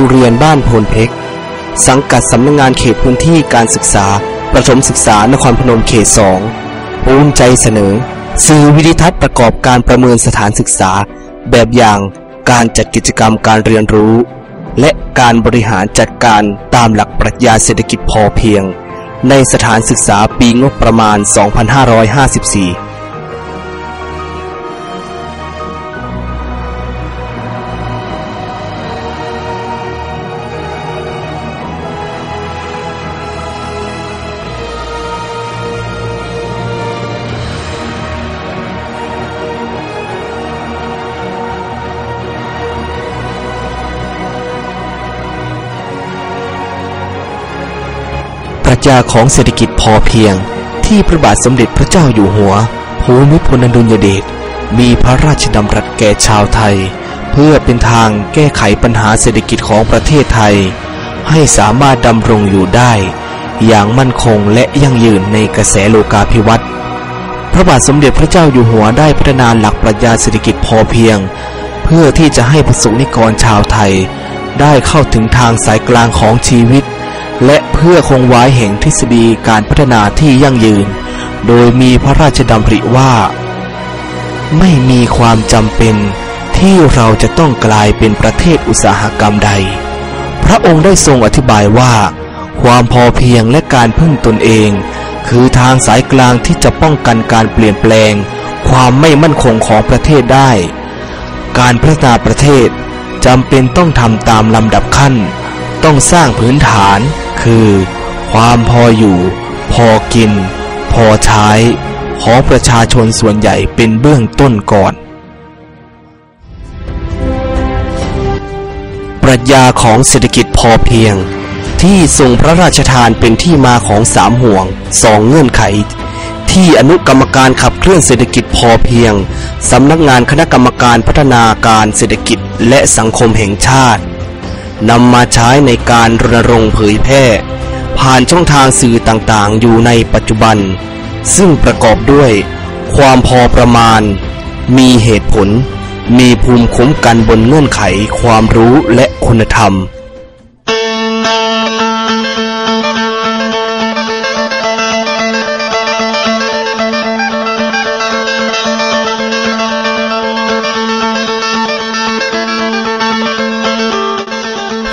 งเรียนบ้านโพนเพกสังกัดสำนักงงานเขตพื้นที่การศึกษา ประถมศึกษานครพนมเขตสองภูมิใจเสนอ สื่อวิดิทัศน์ประกอบการประเมินสถานศึกษา แบบอย่างการจัดกิจกรรมการเรียนรู้ และการบริหารจัดการตามหลักปรัชญาเศรษฐกิจพอเพียง ในสถานศึกษาปีงบประมาณ 2554 ปรัชญาของเศรษฐกิจพอเพียง ที่พระบาทสมเด็จพระเจ้าอยู่หัวภูมิพลอดุลยเดชมีพระราชดำรัสแก่ชาวไทย เพื่อเป็นทางแก้ไขปัญหาเศรษฐกิจของประเทศไทย ให้สามารถดำรงอยู่ได้ อย่างมั่นคงและยั่งยืนในกระแสโลกาภิวัตน์พระบาทสมเด็จพระเจ้าอยู่หัวได้พัฒนาหลักปรัชญาเศรษฐกิจพอเพียง เพื่อที่จะให้ประสงนิกรชาวไทย ได้เข้าถึงทางสายกลางของชีวิต เพื่อคงไว้แห่งทฤษฎีการพัฒนาที่ยั่งยืน โดยมีพระราชดำริว่า ไม่มีความจำเป็นที่เราจะต้องกลายเป็นประเทศอุตสาหกรรมใด พระองค์ได้ทรงอธิบายว่า ความพอเพียงและการพึ่งตนเอง คือทางสายกลางที่จะป้องกันการเปลี่ยนแปลง ความไม่มั่นคงของประเทศได้ การพัฒนาประเทศจำเป็นต้องทำตามลำดับขั้น ต้องสร้างพื้นฐาน คือ ความพออยู่ พอกิน พอใช้ ของประชาชนส่วนใหญ่เป็นเบื้องต้นก่อน ปรัชญาของเศรษฐกิจพอเพียง ที่ทรงพระราชทานเป็นที่มาของสามห่วงสองเงื่อนไข ที่อนุกรรมการขับเคลื่อนเศรษฐกิจพอเพียงสำนักงานคณะกรรมการพัฒนาการเศรษฐกิจและสังคมแห่งชาติ นำมาใช้ในการรณรงค์เผยแพร่ ผ่านช่องทางสื่อต่างๆ อยู่ในปัจจุบัน ซึ่งประกอบด้วย ความพอประมาณ มีเหตุผล มีภูมิคุ้มกันบนเงื่อนไขความรู้และคุณธรรม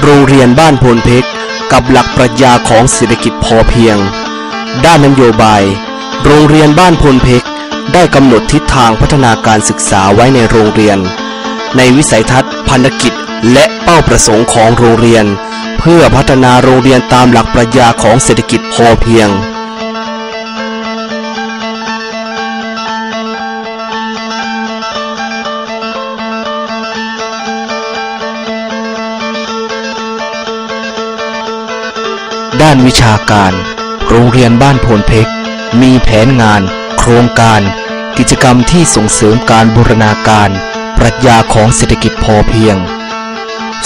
โรงเรียนบ้านโพนเพชรกับหลักปรัชญาของเศรษฐกิจพอเพียง ด้านนโยบาย โรงเรียนบ้านโพนเพชรได้กำหนดทิศทางพัฒนาการศึกษาไว้ในโรงเรียน ในวิสัยทัศน์พันธกิจและเป้าประสงค์ของโรงเรียน เพื่อพัฒนาโรงเรียนตามหลักปรัชญาของเศรษฐกิจพอเพียงานวิชาการ โรงเรียนบ้านโพนเพกมีแผนงาน โครงการ กิจกรรมที่ส่งเสริมการบูรณาการ ปรัชญาของเศรษฐกิจพอเพียง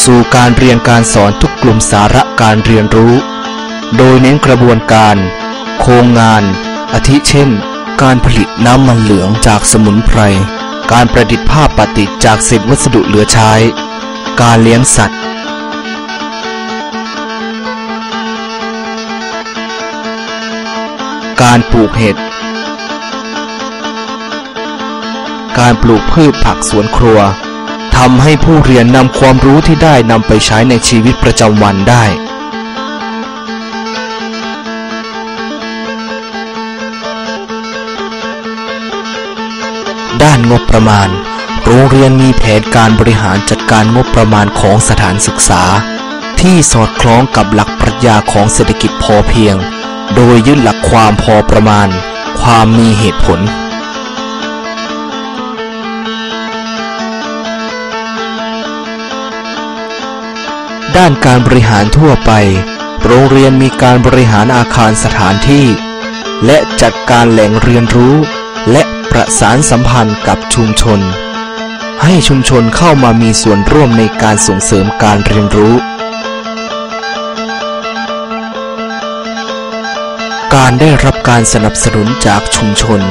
สู่การเรียนการสอนทุกกลุ่มสาระการเรียนรู้ โดยเน้นกระบวนการ โครงงาน อาทิเช่น การผลิตน้ำมันเหลืองจากสมุนไพร การประดิษฐ์ผ้าปฏิจากเศษวัสดุเหลือใช้ การเลี้ยงสัตว์ การปลูกเห็ด การปลูกพืชผักสวนครัวทำให้ผู้เรียนนำความรู้ที่ได้นำไปใช้ในชีวิตประจำวันได้ ด้านงบประมาณ โรงเรียนมีแผนการบริหารจัดการงบประมาณของสถานศึกษา ที่สอดคล้องกับหลักปรัชญาของเศรษฐกิจพอเพียง โดยยึดหลักความพอประมาณ ความมีเหตุผล ด้านการบริหารทั่วไป โรงเรียนมีการบริหารอาคารสถานที่ และจัดการแหล่งเรียนรู้ และประสานสัมพันธ์กับชุมชน ให้ชุมชนเข้ามามีส่วนร่วมในการส่งเสริมการเรียนรู้ การได้รับการสนับสนุนจากชุมชน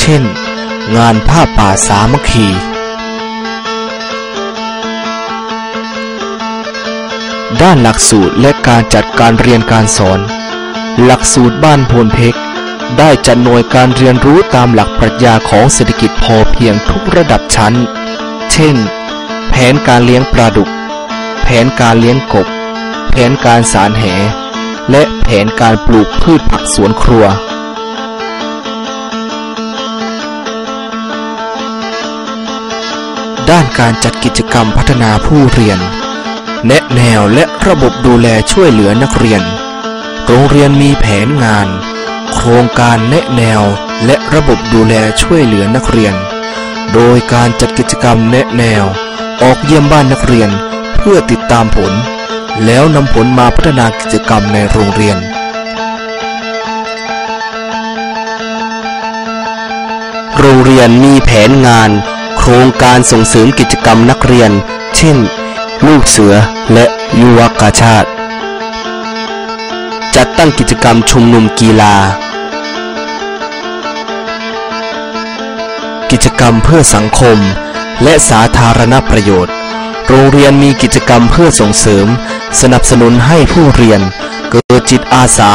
เช่น งานผ้าป่าสามัคคี ด้านหลักสูตรและการจัดการเรียนการสอน หลักสูตรบ้านโพนเพกได้จัดหน่วยการเรียนรู้ตามหลักปรัชญาของเศรษฐกิจพอเพียงทุกระดับชั้น เช่น แผนการเลี้ยงปลาดุก แผนการเลี้ยงกบ แผนการสารแห และแผนการปลูกพืชผักสวนครัว ด้านการจัดกิจกรรมพัฒนาผู้เรียน แนะแนวและระบบดูแลช่วยเหลือนักเรียน โรงเรียนมีแผนงาน โครงการแนะแนวและระบบดูแลช่วยเหลือนักเรียน โดยการจัดกิจกรรมแนะแนว ออกเยี่ยมบ้านนักเรียนเพื่อติดตามผล แล้วนำผลมาพัฒนากิจกรรมในโรงเรียน โรงเรียนมีแผนงาน โครงการส่งเสริมกิจกรรมนักเรียน เช่น ลูกเสือและยุวกาชาติ จัดตั้งกิจกรรมชุมนุมกีฬา กิจกรรมเพื่อสังคมและสาธารณประโยชน์ โรงเรียนมีกิจกรรมเพื่อส่งเสริม สนับสนุนให้ผู้เรียน เกิดจิตอาสา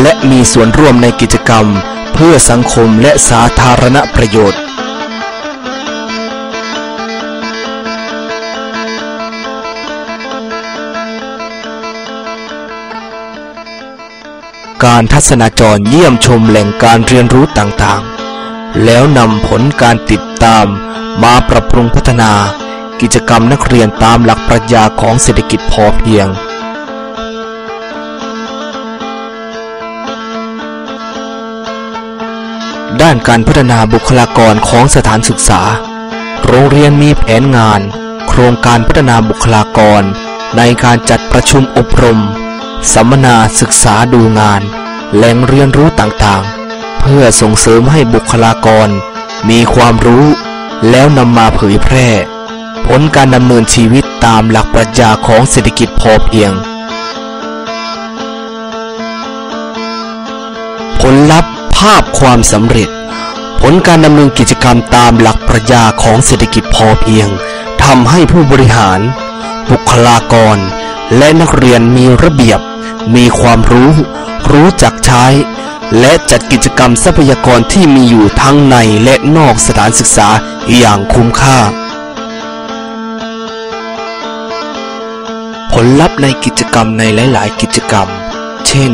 และมีส่วนร่วมในกิจกรรม เพื่อสังคมและสาธารณประโยชน์การทัศนาจรเยี่ยมชมแหล่งการเรียนรู้ต่างๆ แล้วนำผลการติดตามมาปรับปรุงพัฒนา กิจกรรมนักเรียนตามหลักปรัชญาของเศรษฐกิจพอเพียง ด้านการพัฒนาบุคลากรของสถานศึกษา โรงเรียนมีแผนงาน โครงการพัฒนาบุคลากร ในการจัดประชุมอบรม สัมมนาศึกษาดูงาน แหล่งเรียนรู้ต่างๆ เพื่อส่งเสริมให้บุคลากร มีความรู้ แล้วนำมาเผยแพร่ ผลการดำเนินชีวิตตามหลักปรัชญาของเศรษฐกิจพอเพียง ผลลัพธ์ภาพความสำเร็จ ผลการดำเนินกิจกรรมตามหลักปรัชญาของเศรษฐกิจพอเพียงทำให้ผู้บริหาร บุคลากร และนักเรียนมีระเบียบ มีความรู้ รู้จักใช้ และจัดกิจกรรมทรัพยากรที่มีอยู่ทั้งในและนอกสถานศึกษาอย่างคุ้มค่า ผลลัพธ์ในกิจกรรมในหลาย ๆ กิจกรรม เช่น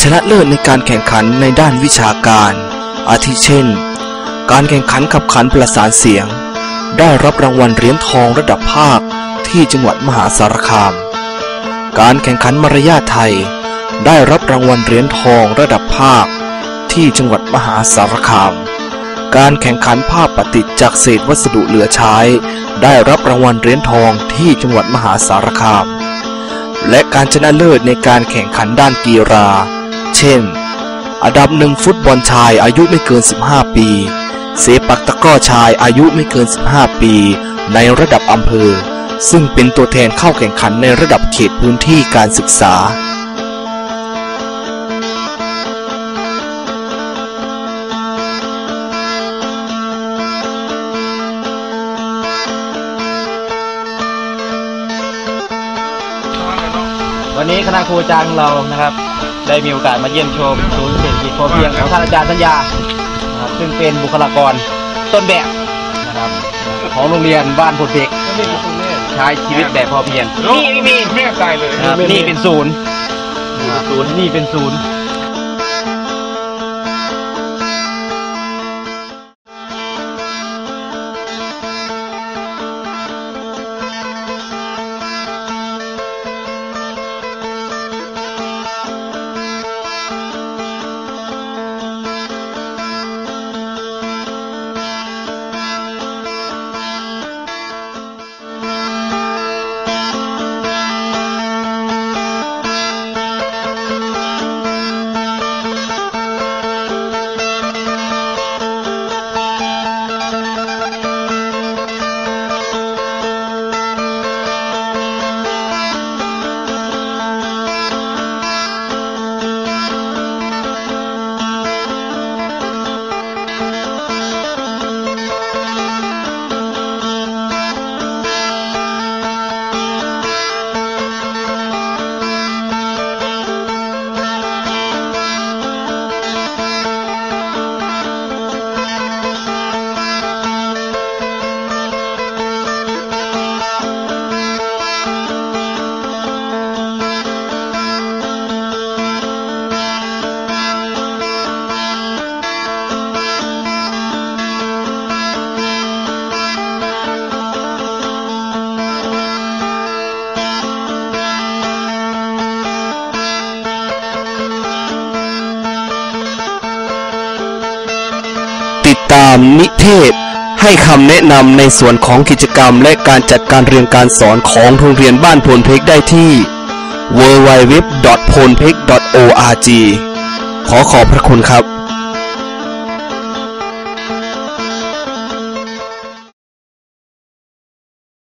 ชนะเลิศในการแข่งขันในด้านวิชาการ อาทิเช่น การแข่งขันขับขันประสานเสียง ได้รับรางวัลเหรียญทองระดับภาคที่จังหวัดมหาสารคาม การแข่งขันมารยาทไทย ได้รับรางวัลเหรียญทองระดับภาคที่จังหวัดมหาสารคาม การแข่งขันภาพปฏิจากเศษวัสดุเหลือใช้ ได้รับรางวัลเหรียญทองที่จังหวัดมหาสารคาม และการชนะเลิศในการแข่งขันด้านกีฬา เช่น อันดับหนึ่งฟุตบอลชายอายุไม่เกิน 15 ปี เสปักตะก้อชายอายุไม่เกิน 15 ปี ในระดับอำเภอ ซึ่งเป็นตัวแทนเข้าแข่งขันในระดับเขตพื้นที่การศึกษา ณะครูอาจารย์ของเรานะครับ ได้มีโอกาสมาเยี่ยมชมศูนย์เศรษฐกิจพอเพียงของท่านอาจารย์สัญญานะครับซึ่งเป็นบุคลากรต้นแบบนะครับของโรงเรียนบ้านพุทธเด็กใช้ชีวิตแบบพอเพียงนี่ไม่มีแม่ตายเลยนะครับนี่เป็นศูนย์นะครับศูนย์นี่เป็นศูนย์ ติดตามนิเทศ ให้คำแนะนำในส่วนของกิจกรรม และการจัดการเรียนการสอนของโรงเรียนบ้านพลเพกได้ที่ w w w p o l p e k o r g ขอขอบพระคุณครับ